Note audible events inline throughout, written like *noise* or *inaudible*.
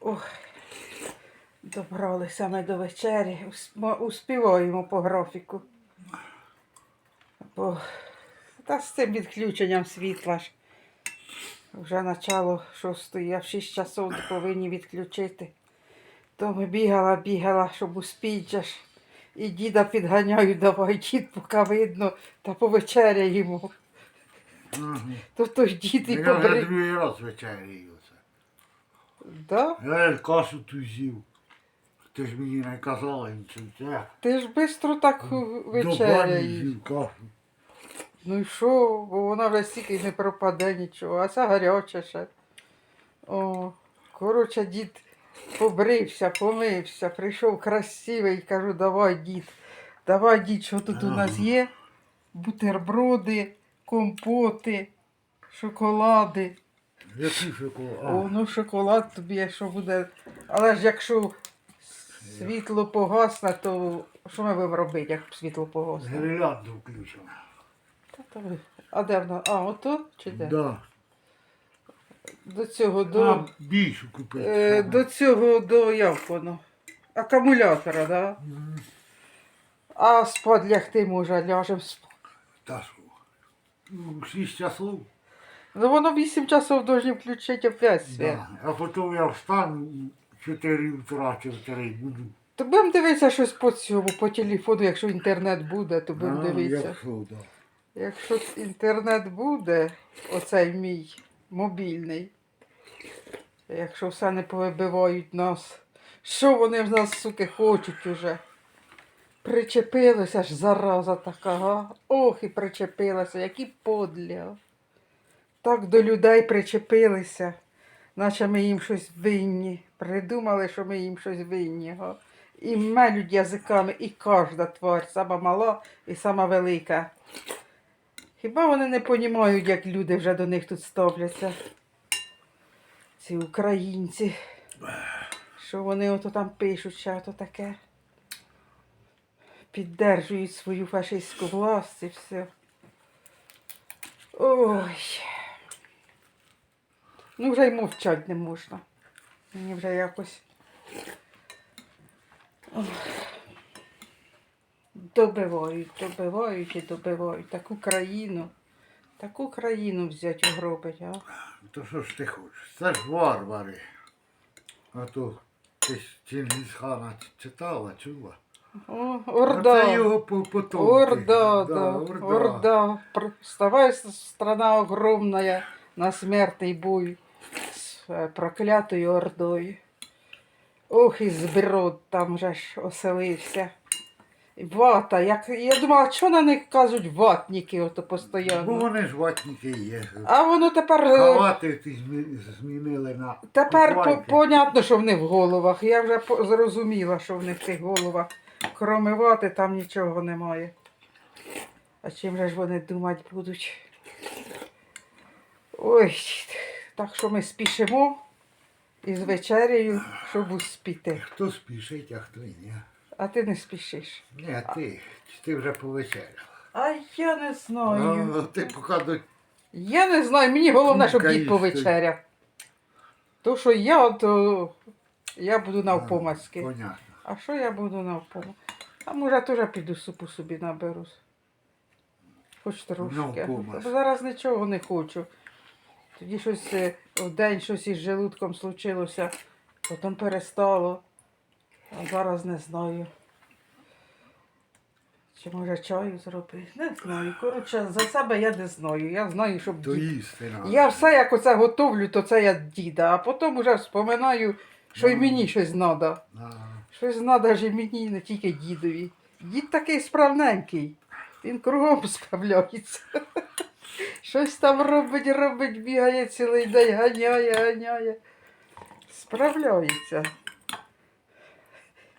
Ох, добралися ми до вечері. Успіваємо по графіку. Бо та з цим відключенням світла ж. Вже начало шостої, а в 6 часов повинні відключити. То ми бігала, бігала, щоб успіть. І діда підганяю, давай, дід, поки видно, та повечеряємо. Ага. То той дід і Я вже другий раз вечеряю. Да? Я кашу ту з'їв. Ти ж мені не казала нічого. Це. Ти ж швидко так вечеряєш. з'їв кашу. Ну і що, бо вона вже стільки не пропаде нічого, а це гаряче ще. О, коротше, дід побрився, помився, прийшов красивий, кажу, давай, дід, давай, дід, що тут у нас є? Бутерброди, компоти, шоколади. Який шоколад? О, ну шоколад тобі, якщо буде. Але ж якщо світло погасне, то що ми будемо робити, як світло погасне? Гірлянду включено. Та то ви- А де вона? А, ото чи де? Да. До цього, до, А, більшу купити. е, до цього, до як воно? Акумулятора, да? М, А спать лягти може, ляжемо спати. Та що? Ну, Шість часов. Ну воно 8 часов должні включити опять світ. Да. А потім я встану в 4 утра чи 3 буду. То будемо дивитися щось по цьому, по телефону, якщо інтернет буде, то будемо дивитися. Якщо, да. Якщо інтернет буде, оцей мій мобільний, якщо все не повибивають нас, що вони в нас, суки, хочуть уже? Причепилися ж зараза така, га? Ох, і причепилася, які подля. Так до людей причепилися, наче ми їм щось винні. Придумали, що ми їм щось винні. І мелють язиками, і кожна тварь, сама мала і сама велика. Хіба вони не понімають, як люди вже до них тут ставляться? Ці українці. Що вони ото там пишуть, що ото таке. Піддержують свою фашистську власть і все. Ой. Ну вже й мовчать не можна. Мені вже якось. Ох. Добивають, добивають і добивають. Таку країну, таку країну взять угробить, а? То що ж ти хочеш? Це ж варвари. А то ти ж Чингісхана читала, чула? О, А орда. це його по- потомки. Орда, да, орда. орда. Вставай, страна огромная, на смертный бой проклятою ордою. Ох, і зброд там же ж оселився. Вата, як я думала, що на них кажуть ватники ото Бо вони ж ватники є. А воно тепер. е, Халати ті змінили на Тепер по- понятно, що в них в головах. Я вже зрозуміла, що в них в тих головах. Кроме вати там нічого немає. А чим же ж вони думати будуть? Ой, так що ми спішимо із вечерею, щоб успіти. Хто спішить, а хто ні. А ти не спішиш. Ні, ти. Ти вже повечеряв. А я не знаю. Ну, ти поки до Я не знаю, мені головне, щоб дід повечеряв. То, що я, то я буду навпомацьки. Понятно. А що я буду навпомо? А може теж піду супу собі наберу. Хоч трошки. Навпомацьки. Зараз нічого не хочу. Тоді щось е, в день щось із желудком случилося, потім перестало. А зараз не знаю. Чи може чаю зробити? Не знаю. Коротше, за себе я не знаю. Я знаю, щоб То дід. їсти надо. Я все як оце готовлю, то це я діда, а потім вже вспоминаю, що й Ну. мені щось треба. Щось треба ж і мені, не тільки дідові. Дід такий справненький. Він кругом справляється. Щось там робить, робить, бігає цілий день, ганяє, ганяє. Справляється.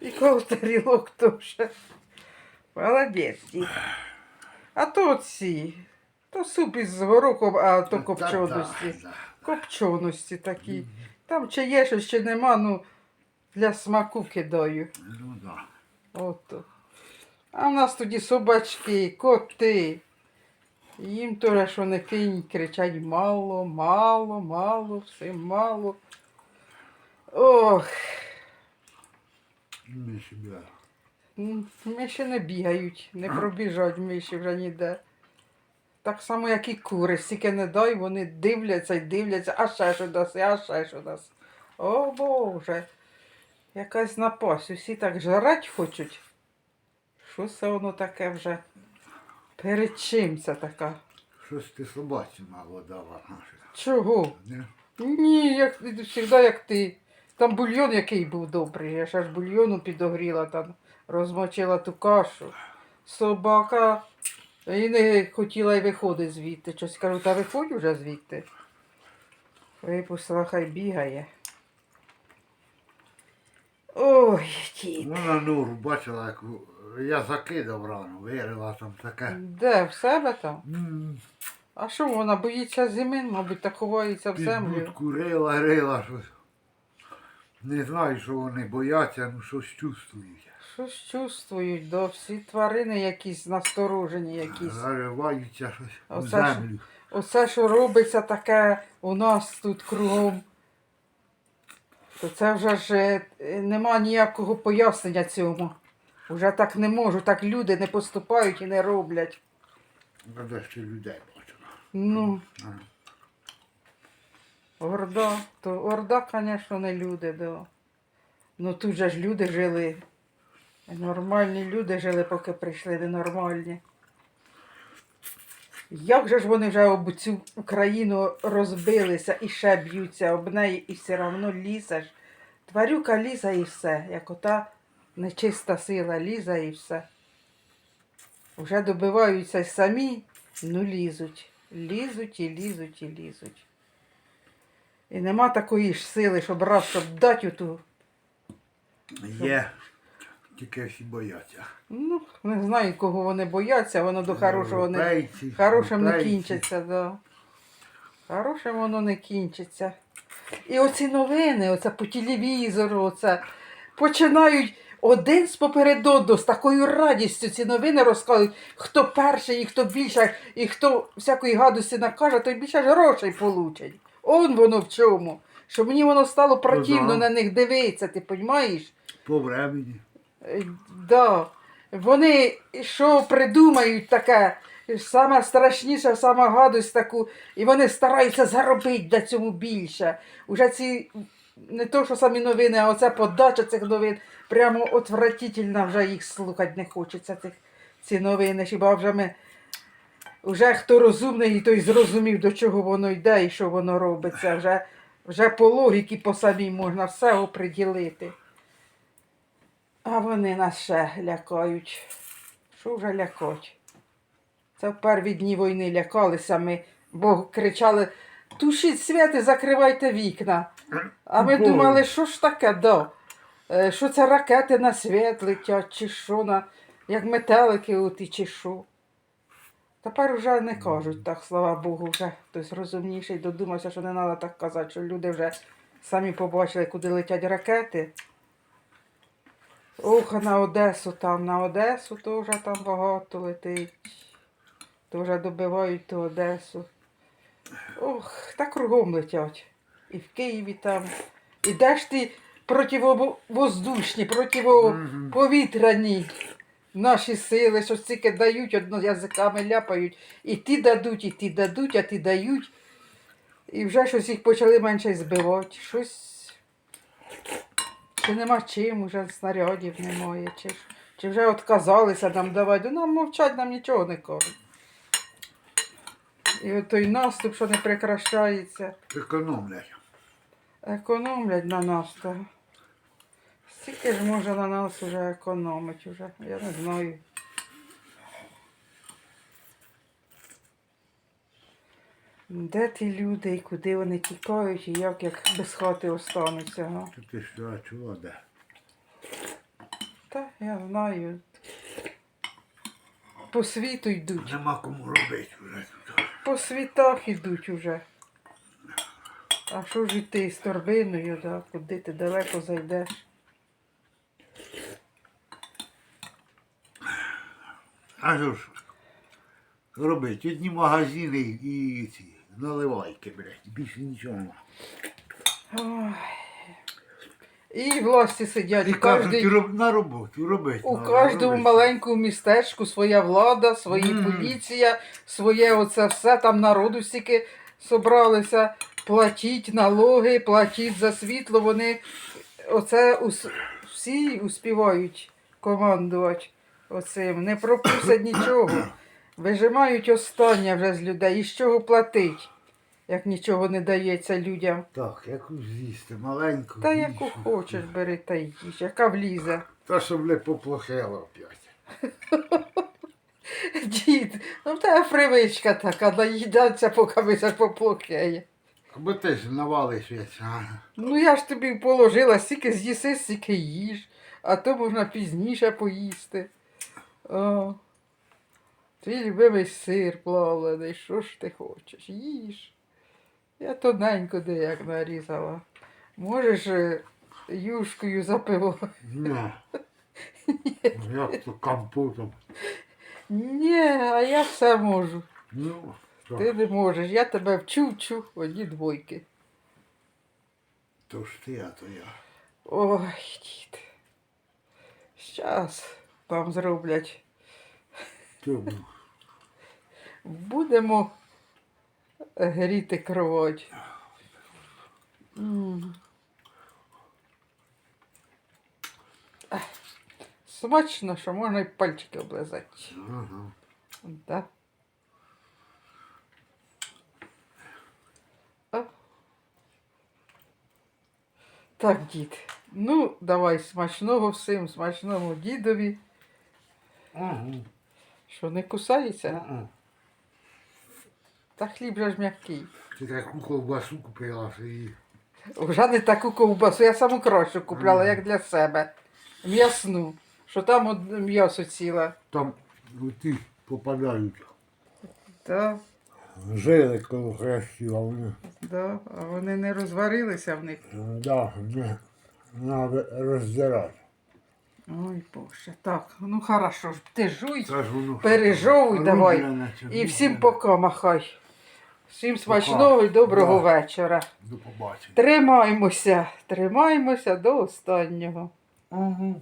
І коло тарілок теж. Молодець. А то ці. То суп із горохом, а то копченості. Копченості такі. Там чи є щось, чи нема, ну для смаку кидаю. Ну да. Ото. А в нас тоді собачки, коти. Їм теж, що не кинь, кричать мало, мало, мало, все мало. Ох, Миші, м, миші не бігають, не пробіжать миші вже ніде. Так само, як і кури, стільки не дай, вони дивляться і дивляться, а ще що дасть, а ще що дасть. О Боже, якась напасть, усі так жрать хочуть. Що це воно таке вже? Перед чим це така? Щось ти собаці мало дала. Чого? Не? Ні, як завжди, як ти. Там бульйон який був добрий. Я ж аж бульйону підогріла, там розмочила ту кашу. Собака і не хотіла й виходити звідти. Щось кажу, та виходь уже звідти. Випустила, хай бігає. Ой, ті. Вона нуру бачила, як я закидав рано, вирила там таке. Де в себе там? М, А що вона боїться зими, мабуть, так ховається в Під землю. будку рила, рила щось. Не знаю, що вони бояться, ну щось чувствують. Щось чувствують, да, всі тварини якісь насторожені якісь. Зариваються щось у Оце ж- землю. Оце, що робиться таке у нас тут кругом, то це вже ж е, нема ніякого пояснення цьому. Уже так не можу, так люди не поступають і не роблять. А де ще людей бачила. Ну, А, орда, то орда, звісно, не люди, да. Ну тут же ж люди жили. Нормальні люди жили, поки прийшли ненормальні. Як же ж вони вже об цю Україну розбилися і ще б'ються об неї, і все одно лізеш. Тварюка ліза і все, як ота нечиста сила ліза і все. Вже добиваються самі, ну лізуть. Лізуть і лізуть і лізуть. І нема такої ж сили, щоб раз, щоб дати оту. Є. Тільки всі бояться. Ну, не знаю, кого вони бояться, воно до хорошого не, хорошим не кінчиться, да. Хорошим воно не кінчиться. І оці новини, оце по телевізору, оце починають один з поперед з такою радістю ці новини розказують, хто перший і хто більше, і хто всякої гадості накаже, той більше грошей получить. Он воно в чому. Що мені воно стало противно да. на них дивитися, ти розумієш? По времені. Е, Да. Вони що придумають таке, саме страшніше, саме гадость таку, і вони стараються заробити для цьому більше. Уже ці не то, що самі новини, а оця подача цих новин прямо отвратительна, вже їх слухати не хочеться, цих, ці новини. Хіба вже ми. Вже хто розумний, той зрозумів, до чого воно йде і що воно робиться. Вже, вже по логіки по самій можна все оприділити. А вони нас ще лякають. Що вже лякать? Це в перві дні війни лякалися ми, бо кричали тушіть світ і закривайте вікна. А ми Боже. думали, що ж таке, да? Е, Що це ракети на світ летять, чи що, на, як метелики оті, чи що. Тепер вже не кажуть так, слава Богу, вже хтось розумніший додумався, що не треба так казати, що люди вже самі побачили, куди летять ракети. Ох, на Одесу там, на Одесу теж там багато летить. То вже добивають ту Одесу. Ох, та кругом летять. І в Києві там. І де ж ти противовоздушні, противоповітряні наші сили, що стільки дають, одно язиками ляпають. І ті дадуть, і ті дадуть, а ті дають. І вже щось їх почали менше збивати. Щось. Чи нема чим, уже снарядів немає, чи, чи вже відказалися нам давати. Ну, нам мовчать, нам нічого не кажуть. І от той наступ, що не прекращається, Економлять. економлять на нас. То. Скільки ж може на нас вже економить уже, я не знаю. Де ті люди і куди вони тікають, і як, як без хати остануться. Га? То ти що а чула, де? Та я знаю. По світу йдуть. Нема кому робити вже тут. По світах йдуть уже. А що ж йти з торбиною, да? куди ти далеко зайдеш? А що ж робити? Одні магазини і ці наливайки, блядь. Більше нічого нема. Ой. І власті сидять. І у кажуть, кожній- роб- на роботу, робити. У надо, кожному робити. маленькому містечку своя влада, своя Мгм. поліція, своє оце все, там народу стільки собралися, платіть налоги, платіть за світло, вони оце ус- всі успівають командувати оцим, не пропустять нічого. Вижимають останнє вже з людей. І з чого платить, як нічого не дається людям. Так, яку з'їсти, маленьку. Та більшу. яку хочеш, бери та їж, яка влізе. Та щоб не поплохело опять. *laughs* Дід, ну в тебе привичка така, наїдатися, поки вися поплохеє. Бо ти ж навалиш весь. Ну я ж тобі положила, стільки з'їси, стільки їж, а то можна пізніше поїсти. О, твій любимий сир плавлений, що ж ти хочеш? Їж. Я тоненько деяк нарізала. Можеш е, юшкою запивати. Ні. Як то компотом. Ні, а я все можу. Ну, то, Ти не можеш, я тебе вчу, вчу, одні двойки. то ж ти, а то я. Ой, дід. Щас там зроблять. Тому. Будемо гріти кровать. Смачно, що можна і пальчики облизати. Ага. Да. Так, дід. Ну, давай смачного всім, смачному дідові, Ага. що не кусається. Ага. Та хліб же ж м'який. Ти таку ковбасу купила собі. Вже не таку ковбасу, я саму кращу купляла, Ага. як для себе. М'ясну. Що там м'ясо ціле. Там ті попадають. Да, Жили коло хрестів, а вони. да. А вони не розварилися в них. Да, не. Треба роздирати. Ой, Боже. Так, ну хорошо ж. Ти жуй. Це ж воно. Пережовуй давай. І всім пока махай. Всім смачного і доброго Да. вечора. До побачення. Тримаймося, тримаємося до останнього. Ага.